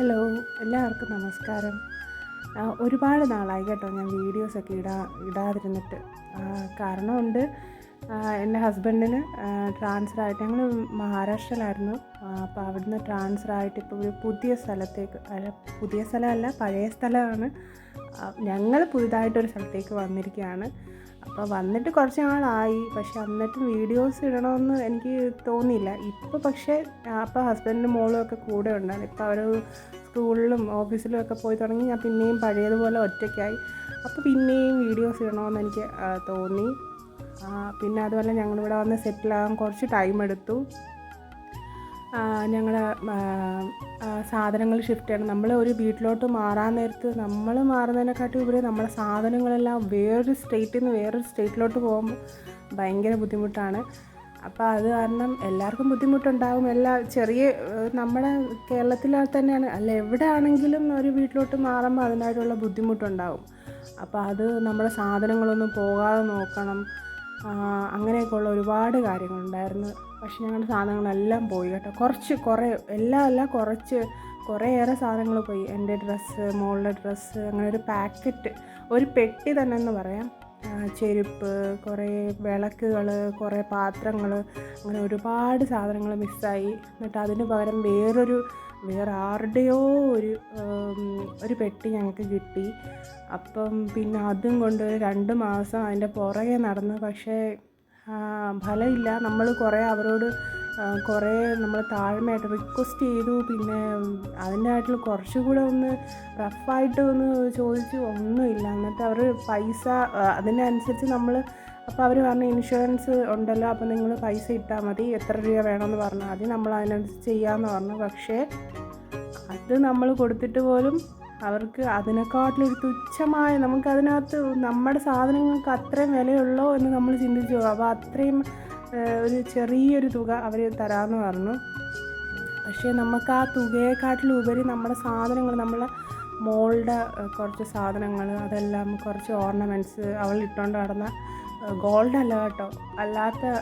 Hello എല്ലാവർക്കും നമസ്കാരം. ഒരുപാട് നാളായി കേട്ടോ ഞാൻ വീഡിയോസൊക്കെ ഇടാ ഇടാതിരുന്നിട്ട്. കാരണമുണ്ട് എന്റെ ഹസ്ബൻഡിന് ട്രാൻസ്ഫർ ആയിട്ട് ഞങ്ങൾ മഹാരാഷ്ട്രയിലായിരുന്നു. അപ്പോൾ അവിടുന്ന് ട്രാൻസ്ഫർ ആയിട്ട് ഇപ്പോൾ ഒരു പുതിയ സ്ഥലത്തേക്ക് പുതിയ സ്ഥലമല്ല പഴയ സ്ഥലമാണ്. ഞങ്ങൾ പുതുതായിട്ടൊരു സ്ഥലത്തേക്ക് വന്നിരിക്കുകയാണ്. അപ്പോൾ വന്നിട്ട് കുറച്ച് നാളായി. പക്ഷെ എന്നിട്ടും വീഡിയോസ് ഇടണമെന്ന് എനിക്ക് തോന്നിയില്ല. ഇപ്പോൾ പക്ഷേ അപ്പോൾ ഹസ്ബൻഡിന്റെ മോളും ഒക്കെ കൂടെ ഉണ്ടായിരുന്നു ഇപ്പോൾ അവർ സ്കൂളിലും ഓഫീസിലും ഒക്കെ പോയി തുടങ്ങി. ഞാൻ പിന്നെയും പഴയതുപോലെ ഒറ്റയ്ക്കായി. അപ്പോൾ പിന്നെയും വീഡിയോസ് ഇടണമെന്ന് എനിക്ക് തോന്നി. പിന്നെ അതുപോലെ ഞങ്ങളിവിടെ വന്ന് സെറ്റിലാകാൻ കുറച്ച് ടൈം എടുത്തു ഞങ്ങൾ സാധനങ്ങൾ ഷിഫ്റ്റ് ചെയ്യണം. നമ്മൾ ഒരു വീട്ടിലോട്ട് മാറാൻ നേരത്ത് നമ്മൾ മാറുന്നതിനെക്കാട്ടി ഉപരി നമ്മുടെ സാധനങ്ങളെല്ലാം വേറൊരു സ്റ്റേറ്റിൽ നിന്ന് വേറൊരു സ്റ്റേറ്റിലോട്ട് പോകുമ്പോൾ ഭയങ്കര ബുദ്ധിമുട്ടാണ്. അപ്പോൾ അത് കാരണം എല്ലാവർക്കും ബുദ്ധിമുട്ടുണ്ടാകും എല്ലാ ചെറിയ നമ്മുടെ കേരളത്തിൽ തന്നെയാണ്. അല്ല എവിടെ ആണെങ്കിലും ഒരു വീട്ടിലോട്ട് മാറുമ്പോൾ അതിനായിട്ടുള്ള ബുദ്ധിമുട്ടുണ്ടാകും അപ്പോൾ അത് നമ്മുടെ സാധനങ്ങളൊന്നും പോകാതെ നോക്കണം. അങ്ങനെയൊക്കെയുള്ള ഒരുപാട് കാര്യങ്ങളുണ്ടായിരുന്നു. പക്ഷെ ഞങ്ങളുടെ സാധനങ്ങളെല്ലാം പോയി കേട്ടോ. കുറച്ച് കുറേ എല്ലാം അല്ല കുറച്ച് കുറേയേറെ സാധനങ്ങൾ പോയി. എന്റെ ഡ്രസ്സ് മോളുടെ ഡ്രസ്സ് അങ്ങനെ ഒരു പാക്കറ്റ് ഒരു പെട്ടി തന്നെ എന്ന് പറയാം. ചെരുപ്പ് കുറേ വിളക്കുകൾ കുറേ പാത്രങ്ങൾ അങ്ങനെ ഒരുപാട് സാധനങ്ങൾ മിസ്സായി. എന്നിട്ട് അതിന് പകരം വേറൊരു വേറെ ആരുടെയോ ഒരു ഒരു പെട്ടി ഞങ്ങൾക്ക് കിട്ടി. അപ്പം പിന്നെ അതും കൊണ്ട് രണ്ട് മാസം അതിന്റെ പുറകെ നടന്നു പക്ഷേ ഫലമില്ല. നമ്മൾ കുറേ അവരോട് കുറേ നമ്മൾ താഴ്മയായിട്ട് റിക്വസ്റ്റ് ചെയ്തു. പിന്നെ അതിന്റെതായിട്ടുള്ള കുറച്ചുകൂടെ ഒന്ന് റഫായിട്ട് ഒന്ന് ചോദിച്ചു. ഒന്നുമില്ല. എന്നിട്ട് അവർ പൈസ അതിനനുസരിച്ച് നമ്മൾ അപ്പോൾ അവർ പറഞ്ഞു ഇൻഷുറൻസ് ഉണ്ടല്ലോ അപ്പോൾ നിങ്ങൾ പൈസ ഇട്ടാൽ മതി. എത്ര രൂപ വേണമെന്ന് പറഞ്ഞു. ആദ്യം നമ്മൾ അതിനനുസരിച്ച് ചെയ്യാമെന്ന് പറഞ്ഞു. പക്ഷേ അത് നമ്മൾ കൊടുത്തിട്ട് പോലും അവർക്ക് അതിനെക്കാട്ടിലൊരു തുച്ഛമായ നമുക്കതിനകത്ത് നമ്മുടെ സാധനങ്ങൾക്ക് അത്രയും വിലയുള്ളോ എന്ന് നമ്മൾ ചിന്തിച്ചു. അപ്പോൾ അത്രയും ഒരു ചെറിയൊരു തുക അവർ തരാമെന്ന് പറഞ്ഞു. പക്ഷേ നമുക്ക് ആ തുകയെക്കാട്ടിലുപരി നമ്മുടെ സാധനങ്ങൾ നമ്മളെ മോളുടെ കുറച്ച് സാധനങ്ങൾ അതെല്ലാം കുറച്ച് ഓർണമെന്റ്സ് അവൾ ഇട്ടുകൊണ്ട് നടന്ന ഗോൾഡ് അല്ല കേട്ടോ. അല്ലാത്ത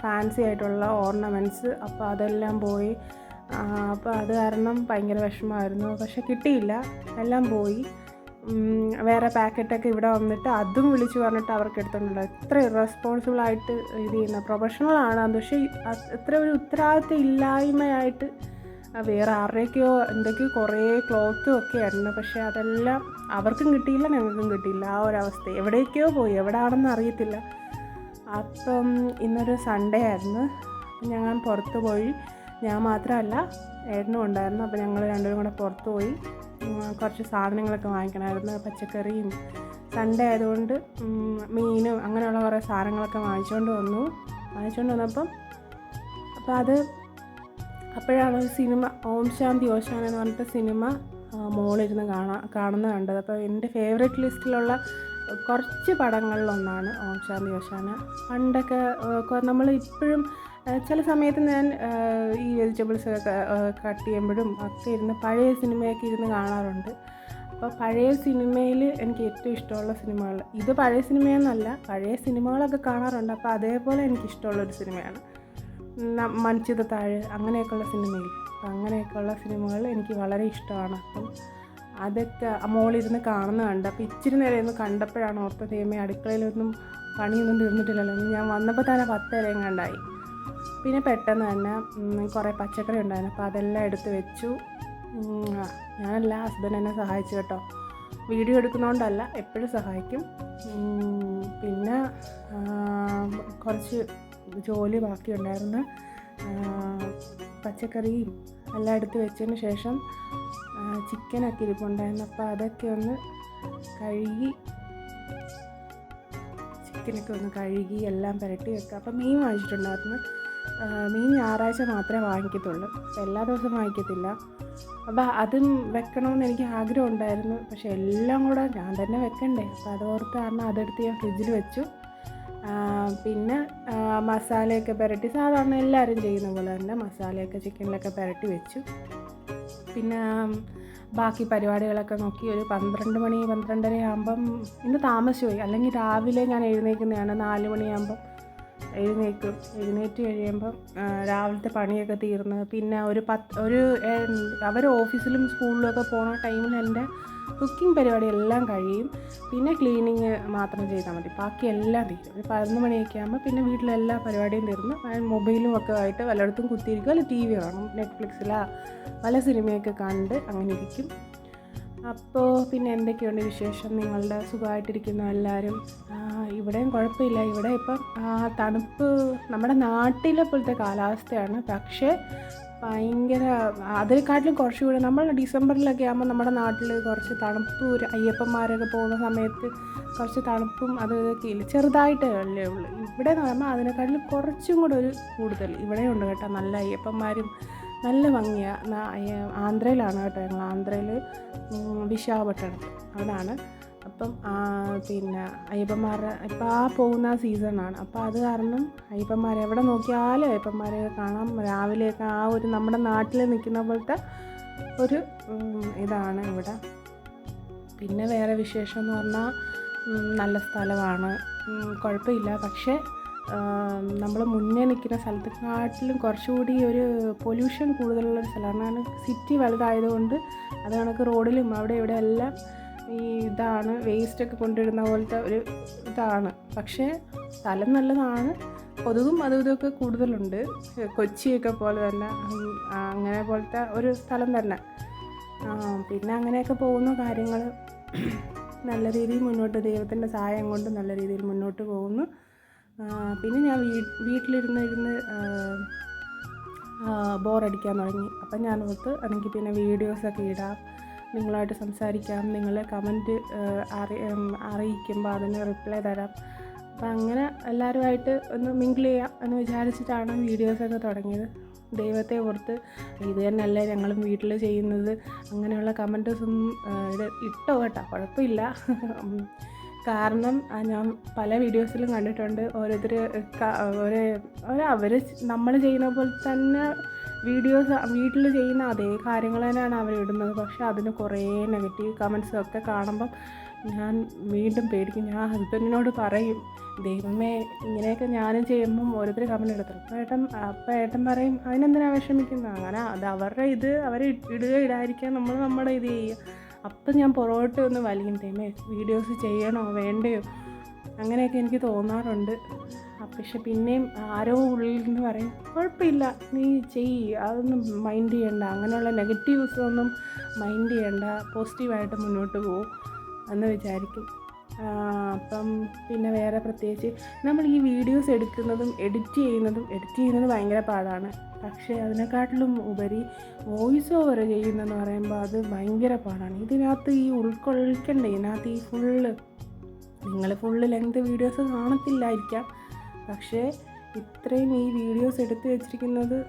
ഫാൻസി ആയിട്ടുള്ള ഓർണമെന്റ്സ് അപ്പോൾ അതെല്ലാം പോയി. അപ്പോൾ അത് കാരണം ഭയങ്കര വിഷമമായിരുന്നു. പക്ഷെ കിട്ടിയില്ല. എല്ലാം പോയി. വേറെ പാക്കറ്റൊക്കെ ഇവിടെ വന്നിട്ട് അതും വിളിച്ച് പറഞ്ഞിട്ട് അവർക്ക് എടുത്തിട്ടുണ്ട്. എത്ര ഇറസ്പോൺസിബിൾ ആയിട്ട് ഇത് ചെയ്യുന്ന പ്രൊഫഷണൽ ആണ് പക്ഷേ എത്ര ഒരു ഉത്തരവാദിത്വം ഇല്ലായ്മയായിട്ട് വേറെ ആരുടെയൊക്കെയോ എന്തൊക്കെയോ കുറേ ക്ലോത്തും ഒക്കെ ആയിരുന്നു. പക്ഷേ അതെല്ലാം അവർക്കും കിട്ടിയില്ല ഞങ്ങൾക്കും കിട്ടിയില്ല. ആ ഒരവസ്ഥ എവിടേക്കോ പോയി. എവിടെ ആണെന്ന് അറിയത്തില്ല. അപ്പം ഇന്നൊരു സൺഡേ ആയിരുന്നു. ഞങ്ങൾ പുറത്ത് പോയി. ഞാൻ മാത്രമല്ല ഏട്ടനും ഉണ്ടായിരുന്നു. അപ്പോൾ ഞങ്ങൾ രണ്ടുപേരും കൂടെ പുറത്ത് പോയി. കുറച്ച് സാധനങ്ങളൊക്കെ വാങ്ങിക്കണമായിരുന്നു. പച്ചക്കറിയും സൺഡേ ആയതുകൊണ്ട് മീനും അങ്ങനെയുള്ള കുറേ സാധനങ്ങളൊക്കെ വാങ്ങിച്ചുകൊണ്ട് വന്നു. വാങ്ങിച്ചുകൊണ്ട് വന്നപ്പം അപ്പോൾ അത് അപ്പോഴാണ് ഒരു സിനിമ ഓം ശാന്തി ഓശാന എന്ന് പറഞ്ഞിട്ട് സിനിമ മോളിരുന്ന് കാണാ കാണുന്നത് കണ്ടത്. അപ്പോൾ എന്റെ ഫേവറേറ്റ് ലിസ്റ്റിലുള്ള കുറച്ച് പടങ്ങളിലൊന്നാണ് ഓം ശാന്തി ഓശാന. പണ്ടൊക്കെ നമ്മൾ ഇപ്പോഴും ചില സമയത്ത് ഞാൻ ഈ വെജിറ്റബിൾസ് കട്ട് ചെയ്യുമ്പോഴും ഒക്കെ ഇരുന്ന് പഴയ സിനിമയൊക്കെ ഇരുന്ന് കാണാറുണ്ട്. അപ്പോൾ പഴയ സിനിമയിൽ എനിക്ക് ഏറ്റവും ഇഷ്ടമുള്ള സിനിമകൾ ഇത് പഴയ സിനിമയൊന്നല്ല പഴയ സിനിമകളൊക്കെ കാണാറുണ്ട്. അപ്പോൾ അതേപോലെ എനിക്ക് ഇഷ്ടമുള്ളൊരു സിനിമയാണ് ന- മൺചിത താഴ് അങ്ങനെയൊക്കെയുള്ള സിനിമയിൽ അങ്ങനെയൊക്കെയുള്ള സിനിമകൾ എനിക്ക് വളരെ ഇഷ്ടമാണ്. അപ്പം അതൊക്കെ മോളിരുന്ന് കാണുന്ന കണ്ട് അപ്പോൾ ഇച്ചിരി നേരം ഒന്ന് കണ്ടപ്പോഴാണ് ഓർത്ത ദൈവമേ അടുക്കളയിലൊന്നും പണിയൊന്നും തീർന്നിട്ടില്ലല്ലോ. ഞാൻ വന്നപ്പോൾ തന്നെ പത്തരയും കണ്ടായി. പിന്നെ പെട്ടെന്ന് തന്നെ കുറേ പച്ചക്കറി ഉണ്ടായിരുന്നു. അപ്പോൾ അതെല്ലാം എടുത്ത് വെച്ചു. ഞാനല്ല ഹസ്ബൻഡ് എന്നെ സഹായിച്ചു കേട്ടോ. വീഡിയോ എടുക്കുന്നതുകൊണ്ടല്ല എപ്പോഴും സഹായിക്കും. പിന്നെ കുറച്ച് ജോലി ബാക്കിയുണ്ടായിരുന്നു പച്ചക്കറിയും എല്ലാം എടുത്ത് വെച്ചതിന് ശേഷം ചിക്കനൊക്കെ ഇരിപ്പുണ്ടായിരുന്നു. അപ്പോൾ അതൊക്കെ ഒന്ന് കഴുകി ചിക്കനൊക്കെ ഒന്ന് കഴുകി എല്ലാം പുരട്ടി വെക്കുക. അപ്പോൾ മീൻ വാങ്ങിച്ചിട്ടുണ്ടായിരുന്നു. മീൻ ഞായറാഴ്ച മാത്രമേ വാങ്ങിക്കത്തുള്ളൂ. എല്ലാ ദിവസവും വാങ്ങിക്കത്തില്ല. അപ്പോൾ അതും വെക്കണമെന്ന് എനിക്ക് ആഗ്രഹം ഉണ്ടായിരുന്നു. പക്ഷെ എല്ലാം കൂടെ ഞാൻ തന്നെ വെക്കണ്ടേ. അപ്പോൾ ഓർത്ത് കാരണം അതെടുത്ത് ഞാൻ ഫ്രിഡ്ജിൽ വെച്ചു. പിന്നെ മസാലയൊക്കെ പുരട്ടി സാധാരണ എല്ലാവരും ചെയ്യുന്ന പോലെ തന്നെ മസാലയൊക്കെ ചിക്കനിലൊക്കെ പുരട്ടി വെച്ചു. പിന്നെ ബാക്കി പരിപാടികളൊക്കെ നോക്കി ഒരു പന്ത്രണ്ട് മണി പന്ത്രണ്ടര ആകുമ്പം ഇന്ന് താമസിച്ചു പോയി അല്ലെങ്കിൽ രാവിലെ ഞാൻ എഴുന്നേൽക്കുന്നതാണ് നാല് മണിയാകുമ്പം എഴുന്നേൽക്കും എഴുന്നേറ്റ് കഴിയുമ്പം രാവിലത്തെ പണിയൊക്കെ തീർന്ന്. പിന്നെ ഒരു പത്ത് ഒരു അവർ ഓഫീസിലും സ്കൂളിലും ഒക്കെ പോണ ടൈമിൽ എന്റെ കുക്കിംഗ് പരിപാടി എല്ലാം കഴിയും. പിന്നെ ക്ലീനിങ് മാത്രം ചെയ്താൽ മതി. ബാക്കി എല്ലാം തീരും. ഒരു പതിനൊന്ന് മണിയൊക്കെ ആകുമ്പോൾ പിന്നെ വീട്ടിലെല്ലാ പരിപാടിയും തീർന്ന് മൊബൈലും ഒക്കെ ആയിട്ട് വല്ലയിടത്തും കുത്തിയിരിക്കും. അല്ലെങ്കിൽ ടി വി കാണും നെറ്റ്ഫ്ലിക്സിലാ പല സിനിമയൊക്കെ കണ്ട് അങ്ങനെ ഇരിക്കും. അപ്പോൾ പിന്നെ എന്തൊക്കെയുണ്ട് വിശേഷം? നിങ്ങളുടെ സുഖമായിട്ടിരിക്കുന്ന എല്ലാവരും? ഇവിടെയും കുഴപ്പമില്ല. ഇവിടെ ഇപ്പം തണുപ്പ് നമ്മുടെ നാട്ടിലെ പോലത്തെ കാലാവസ്ഥയാണ്. പക്ഷേ ഭയങ്കര അതിനെക്കാട്ടിലും കുറച്ചുകൂടെ നമ്മൾ ഡിസംബറിലൊക്കെ ആകുമ്പോൾ നമ്മുടെ നാട്ടിൽ കുറച്ച് തണുപ്പ് ഒരു അയ്യപ്പന്മാരൊക്കെ പോകുന്ന സമയത്ത് കുറച്ച് തണുപ്പും അത് ഇതൊക്കെ ഇല്ല. ചെറുതായിട്ടേ അല്ലേ ഉള്ളൂ. ഇവിടെ എന്ന് പറയുമ്പോൾ അതിനെക്കാട്ടിലും കുറച്ചും കൂടെ ഒരു കൂടുതൽ. ഇവിടെയുണ്ട് കേട്ടോ നല്ല അയ്യപ്പന്മാരും നല്ല ഭംഗിയാണ് ആന്ധ്രയിലാണ് കേട്ടോ ഞങ്ങൾ ആന്ധ്രയിൽ വിശാഖപട്ടണത്ത് അവിടാണ്. അപ്പം പിന്നെ അയ്യപ്പന്മാരുടെ ഇപ്പം ആ പോകുന്ന സീസണാണ് അപ്പോൾ അത് കാരണം അയ്യപ്പന്മാരെ എവിടെ നോക്കിയാലും അയ്യപ്പന്മാരെ കാണാം. രാവിലെയൊക്കെ ആ ഒരു നമ്മുടെ നാട്ടിൽ നിൽക്കുന്ന പോലത്തെ ഒരു ഇതാണ് ഇവിടെ. പിന്നെ വേറെ വിശേഷം എന്ന് പറഞ്ഞാൽ നല്ല സ്ഥലമാണ്. കുഴപ്പമില്ല. പക്ഷേ നമ്മൾ മുന്നേ നിൽക്കുന്ന സ്ഥലത്തെക്കാട്ടിലും കുറച്ചുകൂടി ഒരു പൊല്യൂഷൻ കൂടുതലുള്ള ഒരു സ്ഥലമാണ്. സിറ്റി വലുതായതുകൊണ്ട് അത് കണക്ക് റോഡിലും അവിടെ ഇവിടെ എല്ലാം ഈ ഇതാണ് വേസ്റ്റൊക്കെ കൊണ്ടിടുന്ന പോലത്തെ ഒരു ഇതാണ്. പക്ഷേ സ്ഥലം നല്ലതാണ് കൊതുകും അതും ഇതൊക്കെ കൂടുതലുണ്ട്. കൊച്ചിയൊക്കെ പോലെ തന്നെ അങ്ങനെ പോലത്തെ ഒരു സ്ഥലം തന്നെ. പിന്നെ അങ്ങനെയൊക്കെ പോകുന്ന കാര്യങ്ങൾ നല്ല രീതിയിൽ മുന്നോട്ട് ദൈവത്തിന്റെ സഹായം കൊണ്ട് നല്ല രീതിയിൽ മുന്നോട്ട് പോകുന്നു. പിന്നെ ഞാൻ വീട്ടിലിരുന്ന് ഇരുന്ന് ബോറടിക്കാൻ തുടങ്ങി. അപ്പം ഞാൻ ഓർത്ത് എനിക്ക് പിന്നെ വീഡിയോസൊക്കെ ഇടാം നിങ്ങളായിട്ട് സംസാരിക്കാം നിങ്ങളെ കമന്റ് അറി അറിയിക്കുമ്പോൾ അതിന് റിപ്ലൈ തരാം. അപ്പം അങ്ങനെ എല്ലാവരുമായിട്ട് ഒന്ന് മിങ്കിൾ ചെയ്യാം എന്ന് വിചാരിച്ചിട്ടാണ് വീഡിയോസൊക്കെ തുടങ്ങിയത്. ദൈവത്തെ ഓർത്ത് ഇത് തന്നെയല്ലേ ഞങ്ങളും വീട്ടിൽ ചെയ്യുന്നത്. അങ്ങനെയുള്ള ഇത് ഇട്ടോ കേട്ടോ. കുഴപ്പമില്ല. കാരണം ഞാൻ പല വീഡിയോസിലും കണ്ടിട്ടുണ്ട്. ഓരോരുത്തർ ഒരു അവർ നമ്മൾ ചെയ്യുന്ന പോലെ തന്നെ വീഡിയോസ് വീട്ടിൽ ചെയ്യുന്ന അതേ കാര്യങ്ങൾ തന്നെയാണ് അവർ ഇടുന്നത്. പക്ഷേ അതിന് കുറേ നെഗറ്റീവ് കമൻസും ഒക്കെ കാണുമ്പം ഞാൻ വീണ്ടും പേടിക്കും. ഞാൻ ഹസ്ബൻഡിനോട് പറയും ദൈവമേ ഇങ്ങനെയൊക്കെ ഞാനും ചെയ്യുമ്പം ഓരോരുത്തർ കമന്റ് എടുത്തു അപ്പോൾ ഏട്ടൻ അപ്പോൾ ഏട്ടൻ പറയും അതിനെന്തിനാണ് വിഷമിക്കുന്നത് അങ്ങനെ അത് അവരുടെ ഇത് അവർ ഇടുക ഇടാതിരിക്കുക നമ്മൾ നമ്മുടെ ഇത് ചെയ്യുക. അപ്പം ഞാൻ പുറകോട്ട് ഒന്ന് വലിയും. തേമേ വീഡിയോസ് ചെയ്യണോ വേണ്ടയോ? അങ്ങനെയൊക്കെ എനിക്ക് തോന്നാറുണ്ട്. പക്ഷെ പിന്നെയും ആരോ ഉള്ളിൽ നിന്ന് പറയും കുഴപ്പമില്ല നീ ചെയ്യ്. അതൊന്നും മൈൻഡ് ചെയ്യണ്ട. അങ്ങനെയുള്ള നെഗറ്റീവ്സ് ഒന്നും മൈൻഡ് ചെയ്യണ്ട. പോസിറ്റീവായിട്ട് മുന്നോട്ട് പോകും എന്ന് വിചാരിക്കും. അപ്പം പിന്നെ വേറെ പ്രത്യേകിച്ച് നമ്മൾ ഈ വീഡിയോസ് എടുക്കുന്നതും എഡിറ്റ് ചെയ്യുന്നതും എഡിറ്റ് ചെയ്യുന്നത് ഭയങ്കര പാടാണ്. പക്ഷേ അതിനെക്കാട്ടിലും ഉപരി വോയിസ് ഓവർ ചെയ്യുന്നതെന്ന് പറയുമ്പോൾ അത് ഭയങ്കര പാടാണ്. ഇതിനകത്ത് ഈ ഉൾക്കൊള്ളിക്കണ്ടേ ഇതിനകത്ത് ഈ ഫുള്ള് നിങ്ങൾ ഫുള്ള് ലെങ്ത് വീഡിയോസ് കാണത്തില്ലായിരിക്കാം. പക്ഷേ ഇത്രയും ഈ വീഡിയോസ് എടുത്തു വെച്ചിരിക്കുന്നത്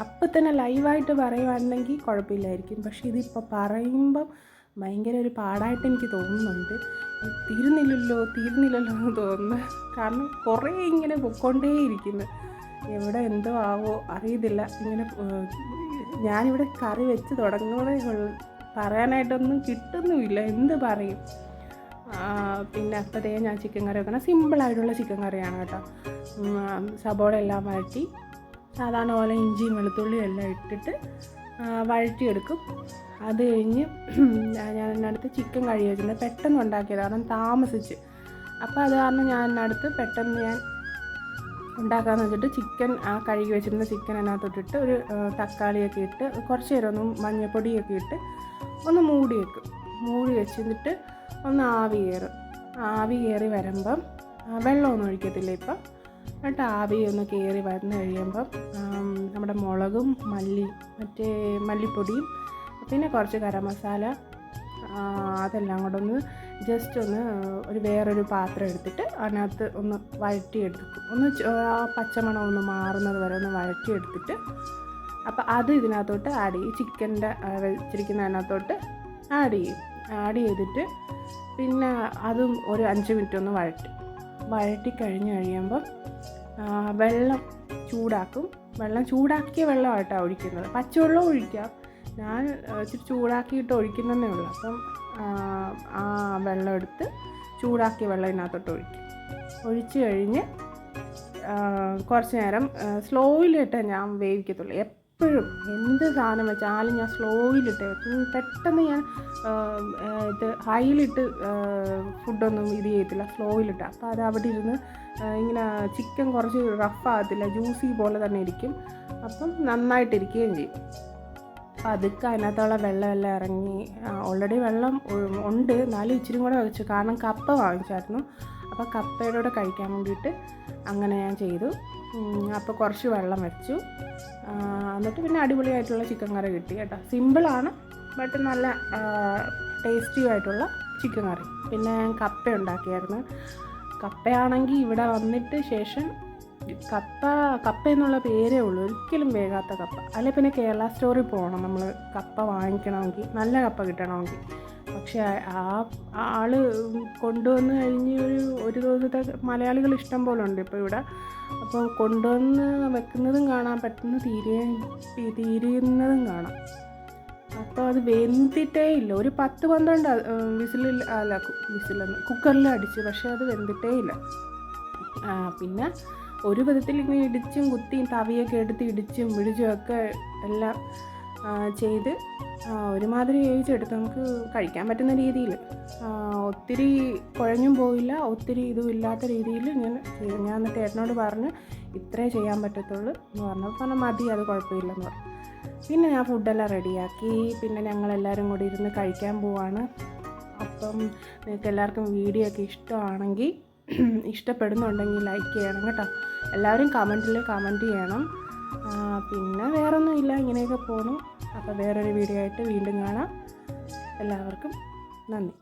അപ്പം തന്നെ ലൈവായിട്ട് പറയുവാണെങ്കിൽ കുഴപ്പമില്ലായിരിക്കും പക്ഷേ ഇതിപ്പോൾ പറയുമ്പം ഭയങ്കര ഒരു പാടായിട്ട് എനിക്ക് തോന്നുന്നുണ്ട്. തീരുന്നില്ലല്ലോ തീരുന്നില്ലല്ലോ എന്ന് തോന്നുന്നു. കാരണം കുറേ ഇങ്ങനെ പൊയ്ക്കൊണ്ടേയിരിക്കുന്നു എവിടെ എന്തോ ആവോ അറിയത്തില്ല. ഇങ്ങനെ ഞാനിവിടെ കറി വെച്ച് തുടങ്ങുന്നതേ ഉള്ളൂ. പറയാനായിട്ടൊന്നും കിട്ടുന്നുമില്ല. എന്ത് പറയും? പിന്നെ അപ്പോഴത്തേ ഞാൻ ചിക്കൻ കറി വെക്കണം സിമ്പിളായിട്ടുള്ള ചിക്കൻ കറിയാണ് കേട്ടോ. സബോള എല്ലാം വഴറ്റി സാധാരണ പോലെ ഇഞ്ചിയും വെളുത്തുള്ളിയും എല്ലാം ഇട്ടിട്ട് വഴറ്റിയെടുക്കും. അത് കഴിഞ്ഞ് ഞാൻ എന്നടുത്ത് ചിക്കൻ കഴുകി വെച്ചിട്ടുണ്ട്. പെട്ടെന്ന് ഉണ്ടാക്കിയത്. കാരണം താമസിച്ച്. അപ്പോൾ അത് കാരണം ഞാൻ എന്നടുത്ത് പെട്ടെന്ന് ഞാൻ ഉണ്ടാക്കാമെന്ന് വെച്ചിട്ട് ചിക്കൻ ആ കഴുകി വെച്ചിരുന്ന ചിക്കൻ അതിനകത്തോട്ടിട്ട് ഒരു തക്കാളിയൊക്കെ ഇട്ട് കുറച്ച് നേരം ഒന്ന് മഞ്ഞൾപ്പൊടിയൊക്കെ ഇട്ട് ഒന്ന് മൂടി വെക്കും. മൂടി വെച്ചിട്ട് ഒന്ന് ആവി കയറും. ആവി കയറി വരുമ്പം വെള്ളമൊന്നും ഒഴിക്കത്തില്ല ഇപ്പം. എന്നിട്ട് ആവി ഒന്ന് കയറി വന്ന് കഴിയുമ്പം നമ്മുടെ മുളകും മല്ലി മറ്റേ മല്ലിപ്പൊടിയും പിന്നെ കുറച്ച് ഗരം മസാല അതെല്ലാം കൂടെ ഒന്ന് ജസ്റ്റ് ഒന്ന് ഒരു വേറൊരു പാത്രം എടുത്തിട്ട് അതിനകത്ത് ഒന്ന് വഴറ്റിയെടുക്കും. ഒന്ന് ആ പച്ചമണം ഒന്ന് മാറുന്നത് വരെ ഒന്ന് വഴറ്റിയെടുത്തിട്ട് അപ്പോൾ അത് ഇതിനകത്തോട്ട് ആഡ് ചെയ്യും. ചിക്കന്റെ വെച്ചിരിക്കുന്ന അതിനകത്തോട്ട് ആഡ് ചെയ്യും. ആഡ് ചെയ്തിട്ട് പിന്നെ അതും ഒരു അഞ്ച് മിനിറ്റ് ഒന്ന് വഴറ്റും. വഴറ്റി കഴിഞ്ഞ് കഴിയുമ്പം വെള്ളം ചൂടാക്കും. വെള്ളം ചൂടാക്കിയ വെള്ളമായിട്ടാണ് ഒഴിക്കുന്നത്. പച്ചവെള്ളം ഒഴിക്കാം. ഞാൻ ഇച്ചിരി ചൂടാക്കിയിട്ട് ഒഴിക്കുന്നതേ ഉള്ളൂ. അപ്പം ആ, വെള്ളം എടുത്ത് ചൂടാക്കിയ വെള്ളം ഇതിനകത്തോട്ട് ഒഴിക്കും. ഒഴിച്ച് കഴിഞ്ഞ് കുറച്ച് നേരം സ്ലോയിലിട്ട് ഞാൻ വേവിക്കത്തുള്ളൂ. എപ്പോഴും എന്ത് സാധനം വെച്ചാലും ഞാൻ സ്ലോയിലിട്ട്. പെട്ടെന്ന് ഞാൻ ഇത് ഹൈയിലിട്ട് ഫുഡൊന്നും ഇത് ചെയ്യത്തില്ല. സ്ലോയിലിട്ട് അപ്പോൾ അത് അവിടെ ഇരുന്ന് ഇങ്ങനെ ചിക്കൻ കുറച്ച് റഫ് റഫാകത്തില്ല ജ്യൂസി പോലെ തന്നെ ഇരിക്കും. അപ്പം നന്നായിട്ടിരിക്കുകയും ചെയ്യും. പതുക്കെ അതിനകത്തുള്ള വെള്ളമെല്ലാം ഇറങ്ങി ഓൾറെഡി വെള്ളം ഉണ്ട്. എന്നാലും ഇച്ചിരി കൂടെ വെച്ചു. കാരണം കപ്പ വാങ്ങിച്ചായിരുന്നു. അപ്പോൾ കപ്പയുടെ കൂടെ കഴിക്കാൻ വേണ്ടിയിട്ട് അങ്ങനെ ഞാൻ ചെയ്തു. അപ്പോൾ കുറച്ച് വെള്ളം വെച്ചു. എന്നിട്ട് പിന്നെ അടിപൊളിയായിട്ടുള്ള ചിക്കൻ കറി കിട്ടി കേട്ടോ. സിമ്പിളാണ് ബട്ട് നല്ല ടേസ്റ്റി ആയിട്ടുള്ള ചിക്കൻ കറി. പിന്നെ ഞാൻ കപ്പ ഉണ്ടാക്കിയായിരുന്നു. കപ്പയാണെങ്കിൽ ഇവിടെ വന്നിട്ട് ശേഷം കപ്പ കപ്പ എന്നുള്ള പേരേ ഉള്ളൂ. ഒരിക്കലും വേകാത്ത കപ്പ. അല്ലെ പിന്നെ കേരള സ്റ്റോറിൽ പോകണം. നമ്മൾ കപ്പ വാങ്ങിക്കണമെങ്കിൽ നല്ല കപ്പ കിട്ടണമെങ്കിൽ. പക്ഷേ ആ ആൾ കൊണ്ടുവന്ന് കഴിഞ്ഞ് ഒരു ഒരു ദിവസത്തെ മലയാളികൾ ഇഷ്ടം പോലെ ഉണ്ട് ഇപ്പോൾ ഇവിടെ. അപ്പോൾ കൊണ്ടുവന്ന് വെക്കുന്നതും കാണാം പെട്ടെന്ന് തീരുകയും തീരുന്നതും കാണാം. അപ്പോൾ അത് വെന്തിട്ടേ ഇല്ല. ഒരു പത്ത് പന്ത്രണ്ട് വിസിലിൽ അല്ല വിസിലെന്ന് കുക്കറിൽ അടിച്ച് പക്ഷേ അത് വെന്തിട്ടേ ഇല്ല. പിന്നെ ഒരു വിധത്തിൽ ഇങ്ങനെ ഇടിച്ചും കുത്തിയും തവിയൊക്കെ എടുത്ത് ഇടിച്ചും പിടിച്ചും ഒക്കെ എല്ലാം ചെയ്ത് ഒരുമാതിരി വേവിച്ചെടുത്ത് നമുക്ക് കഴിക്കാൻ പറ്റുന്ന രീതിയിൽ. ഒത്തിരി കുഴഞ്ഞും പോയില്ല ഒത്തിരി ഇതും ഇല്ലാത്ത രീതിയിൽ ഞാൻ ഞാൻ എന്നിട്ട് ഏട്ടനോട് പറഞ്ഞ് ഇത്രേ ചെയ്യാൻ പറ്റത്തുള്ളൂ എന്ന് പറഞ്ഞപ്പോൾ പറഞ്ഞാൽ മതി അത് കുഴപ്പമില്ലെന്ന് പറഞ്ഞു. പിന്നെ ഞാൻ ഫുഡെല്ലാം റെഡിയാക്കി. പിന്നെ ഞങ്ങളെല്ലാവരും കൂടി ഇരുന്ന് കഴിക്കാൻ പോവാണ്. അപ്പം നിങ്ങൾക്ക് എല്ലാവർക്കും വീഡിയോ ഒക്കെ ഇഷ്ടമാണെങ്കിൽ ഇഷ്ടപ്പെടുന്നുണ്ടെങ്കിൽ ലൈക്ക് ചെയ്യണം കേട്ടോ. എല്ലാവരും കമന്റിൽ കമന്റ് ചെയ്യണം. പിന്നെ വേറൊന്നും ഇല്ല ഇങ്ങനെയൊക്കെ പോണു. അപ്പോൾ വേറൊരു വീഡിയോ ആയിട്ട് വീണ്ടും കാണാം. എല്ലാവർക്കും നന്ദി.